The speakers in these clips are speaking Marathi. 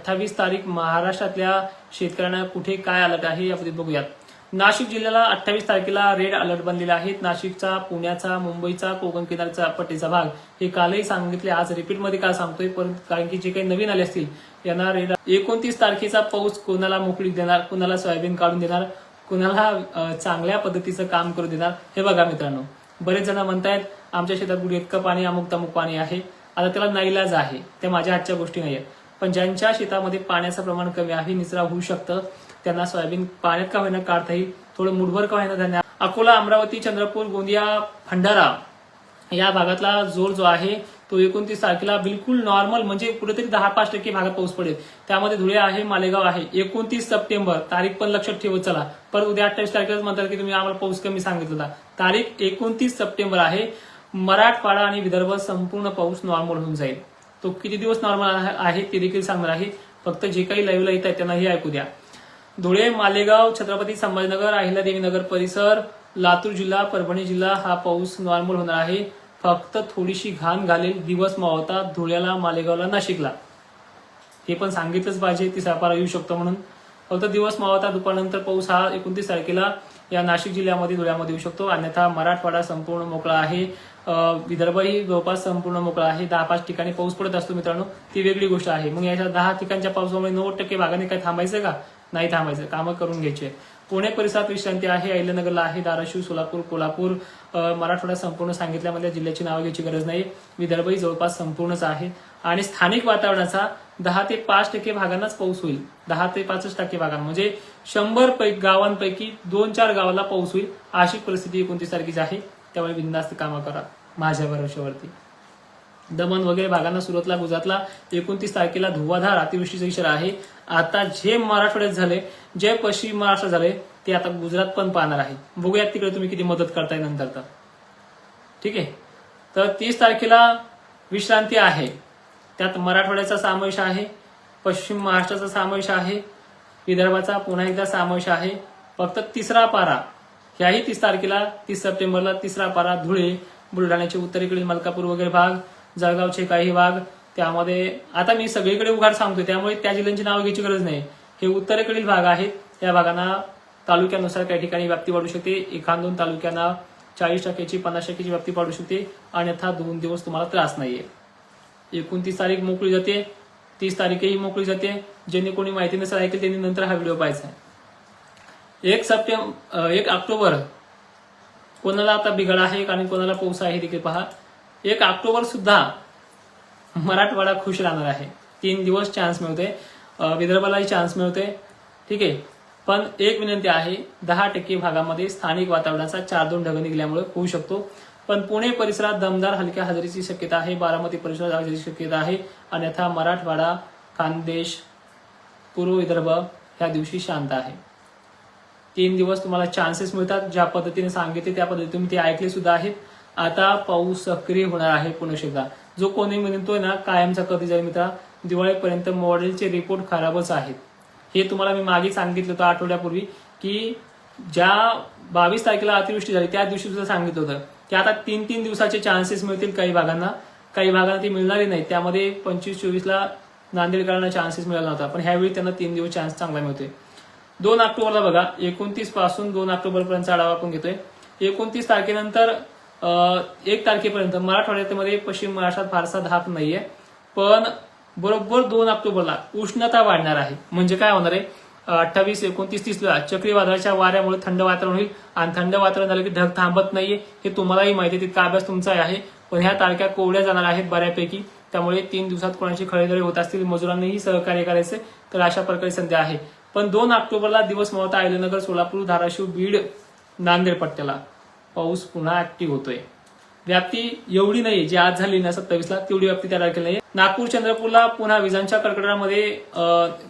अठ्ठावीस तारीख महाराष्ट्रातल्या शेतकऱ्यांना कुठे काय अलर्ट आहे यापुढे बघूयात. नाशिक जिल्ह्याला अठ्ठावीस तारखेला रेड अलर्ट बनलेला आहे. नाशिकचा पुण्याचा मुंबईचा कोकण किनारचा पट्टीचा भाग. हे कालही सांगितले आज रिपीटमध्ये का सांगतोय परंतु कारण की जे काही नवीन आले असतील यांना रेड एकोणतीस तारखेचा पाऊस कोणाला मोकळीक देणार? कोणाला सोयाबीन काढून देणार? कोणाला चांगल्या पद्धतीचं काम करू देणार? हे बघा मित्रांनो. बरेच जण म्हणतायत आमच्या शेतात गुढी इतकं पाणी अमुक तमुक पाणी आहे. आता त्याला नाईलाज आहे. त्या माझ्या हातच्या गोष्टी नाही आहेत पण ज्यांच्या शेतामध्ये पाण्याचं प्रमाण कमी आहे निचरा होऊ शकतं त्यांना सोयाबीन पाण्यात का होईना काढता येईल थोडं मुठभर का होईना त्यांना अकोला अमरावती चंद्रपूर गोंदिया भंडारा या भागातला जोर जो आहे तो एकोणतीस तारखेला बिलकुल नॉर्मल म्हणजे कुठेतरी दहा पाच टक्के भागात पाऊस पडेल. त्यामध्ये धुळे आहे मालेगाव आहे. एकोणतीस सप्टेंबर तारीख पण लक्षात ठेवत चला. परत उद्या अठ्ठावीस तारखेला म्हणतात की तुम्ही आम्हाला पाऊस कमी सांगितला तारीख एकोणतीस सप्टेंबर आहे. मराठवाडा आणि विदर्भ संपूर्ण पाऊस नॉर्मल होऊन जाईल. तो किती दिवस नॉर्मल आहे ते देखील सांगणार आहे. फक्त जे काही लाईव्हला येत आहेत त्यांना हे ऐकू द्या. धुळे मालेगाव छत्रपती संभाजीनगर अहिल्या देवीनगर परिसर लातूर जिल्हा परभणी जिल्हा हा पाऊस नॉर्मल होणार आहे. फक्त थोडीशी घाण घालेल दिवस मावता धुळ्याला मालेगावला नाशिकला. हे पण सांगितलंच पाहिजे ती पारा येऊ शकतो म्हणून. फक्त दिवस मावता दुपारनंतर पाऊस हा एकोणतीस तारखेला या नाशिक जिल्ह्यामध्ये धुळ्यामध्ये येऊ शकतो. अन्यथा मराठवाडा संपूर्ण मोकळा आहे. विदर्भही जवळपास संपूर्ण मोकळा आहे. दहा पाच ठिकाणी पाऊस पडत असतो मित्रांनो. ती वेगळी गोष्ट आहे. मग याच्या दहा ठिकाणच्या पावसामुळे नव्वद टक्के भागाने काय थांबायचं का? नाही थांबायचं. कामं करून घ्यायचे. पुणे परिसरात विश्रांती आहे. अहिल्यानगरला आहे. धाराशिव सोलापूर कोल्हापूर मराठवाडा संपूर्ण सांगितल्यामध्ये जिल्ह्याची नावं घ्यायची गरज नाही. विदर्भही जवळपास संपूर्णच आहे. आणि स्थानिक वातावरणाचा दहा ते पाच टक्के भागांनाच पाऊस होईल. दहा ते पाचच टक्के भागांना. म्हणजे शंभर पैकी गावांपैकी दोन चार गावाला पाऊस होईल अशी परिस्थिती एकोणतीस तारखेची आहे. त्यामुळे बिंदास्त कामं करा माझ्या भरोश्यावरती. दमन वगैरे भागांना सुरतला गुजरातला एकोणतीस तारखेला धुवाधार अतिवृष्टीचा इशारा आहे. आता जे मराठवाड्यात झाले जे पश्चिम महाराष्ट्र झाले ते आता गुजरात पण पाहणार आहे. बघूयात तिकडे तुम्ही किती मदत करताय नंतर तर. ठीक आहे? तर तीस तारखेला विश्रांती आहे. त्यात मराठवाड्याचा समावेश आहे पश्चिम महाराष्ट्राचा समावेश आहे विदर्भाचा पुन्हा एकदा समावेश आहे. फक्त तिसरा पारा ह्याही तीस तारखेला तीस सप्टेंबरला तिसरा पारा धुळे बुलढाण्याचे उत्तरेकडील मलकापूर वगैरे भाग जळगावचे काही भाग. त्यामध्ये आता मी सगळीकडे उघाड सांगतोय त्यामुळे त्या जिल्ह्यांची नावं घ्यायची गरज नाही. हे उत्तरेकडील भाग आहेत या भागांना तालुक्यानुसार काही ठिकाणी व्याप्ती वाढू शकते. एखाद दोन तालुक्यांना चाळीस टक्क्याची पन्नास टक्क्याची व्याप्ती वाढू शकते. अन्यथा दोन दिवस तुम्हाला त्रास नाहीये. एकोणतीस तारीख मोकळी जाते तीस तारीखही मोकळी जाते. ज्यांनी कोणी माहिती नसेल ऐकेल त्यांनी नंतर हा व्हिडिओ पाहायचा आहे. एक सप्टेंबर एक ऑक्टोबर. कोणाला आता बिघड आहे आणि कोणाला पाऊस आहे देखील पहा. एक ऑक्टोबर सुद्धा मराठवाडा खुश राहणार आहे. तीन दिवस चान्स मिळते विदर्भालाही चान्स मिळते ठीक आहे. पण एक विनंती आहे दहा टक्के भागामध्ये स्थानिक वातावरणाचा चार दोन ढग निघल्यामुळे होऊ शकतो. पण पुणे परिसरात दमदार हलक्या हजेरीची शक्यता आहे. बारामती परिसरात हजेरीची शक्यता आहे. अन्यथा मराठवाडा खानदेश पूर्व विदर्भ ह्या दिवशी शांत आहे. तीन दिवस तुम्हाला चान्सेस मिळतात. ज्या पद्धतीने सांगितले त्या पद्धतीने तुम्ही ते ऐकले सुद्धा आहेत. आता पाऊस सक्रिय होणार आहे पुणे शहरात. जो कोणी म्हणतोय ना कायमचा कधी जाईल मित्रा? दिवाळीपर्यंत मॉडेलचे रिपोर्ट खराबच आहेत. हे तुम्हाला मी मागे सांगितलं होतं आठवड्यापूर्वी की ज्या बावीस तारखेला अतिवृष्टी झाली त्या दिवशी सुद्धा सांगितलं होतं. की आता तीन तीन दिवसाचे चान्सेस मिळतील काही भागांना. काही भागांना ते मिळणारे नाही त्यामध्ये पंचवीस चोवीसला नांदेडकरांना चान्सेस मिळाला नव्हता. पण ह्यावेळी त्यांना तीन दिवस चान्स चांगला मिळतोय. दोन ऑक्टोबरला बघा. एकोणतीसपासून दोन ऑक्टोबर पर्यंत आढावा आपण घेतोय. एकोणतीस तारखेनंतर अं, एक तारखेपर्यंत मराठवाड्यामध्ये पश्चिम महाराष्ट्रात फारसा धाप नाहीये. पण बरोबर दोन ऑक्टोबरला उष्णता वाढणार आहे. म्हणजे काय होणार आहे? अठ्ठावीस एकोणतीस तीसला चक्रीवादळाच्या वाऱ्यामुळे थंड वातावरण होईल आणि थंड वातावरण झालं की ढग थांबत नाहीये हे तुम्हालाही माहिती आहे तितका अभ्यास तुमचा आहे. पण ह्या तारख्या कोवड्या जाणार आहेत बऱ्यापैकी. त्यामुळे तीन दिवसात कोणाची खळेदळे होत असतील मजुरांनीही सहकार्य करायचे तर अशा प्रकारे संधी आहे. पण दोन ऑक्टोबरला दिवस मळता अहिलनगर सोलापूर धाराशिव बीड नांदेड पट्ट्याला. पाऊस पुन्हा ऍक्टिव्ह होतोय. व्याप्ती एवढी नाही जी आज झाली ना सत्तावीसला तेवढी व्याप्ती त्या तारखेला नाही नागपूर चंद्रपूरला पुन्हा विजांच्या कडकडामध्ये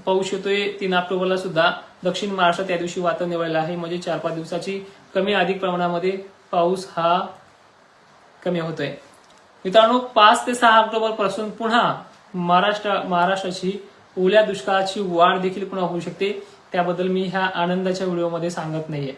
पाऊस येतोय. तीन ऑक्टोबरला सुद्धा दक्षिण महाराष्ट्रात त्या दिवशी वातावरण निवडलं आहे. म्हणजे चार पाच दिवसाची कमी अधिक प्रमाणामध्ये पाऊस हा कमी होतोय. मित्रांनो पाच ते सहा ऑक्टोबरपासून पुन्हा महाराष्ट्र महाराष्ट्राची ओल्या दुष्काळाची वाढ देखील पुन्हा होऊ शकते. त्याबद्दल मी ह्या आनंदाच्या व्हिडिओमध्ये सांगत नाहीये.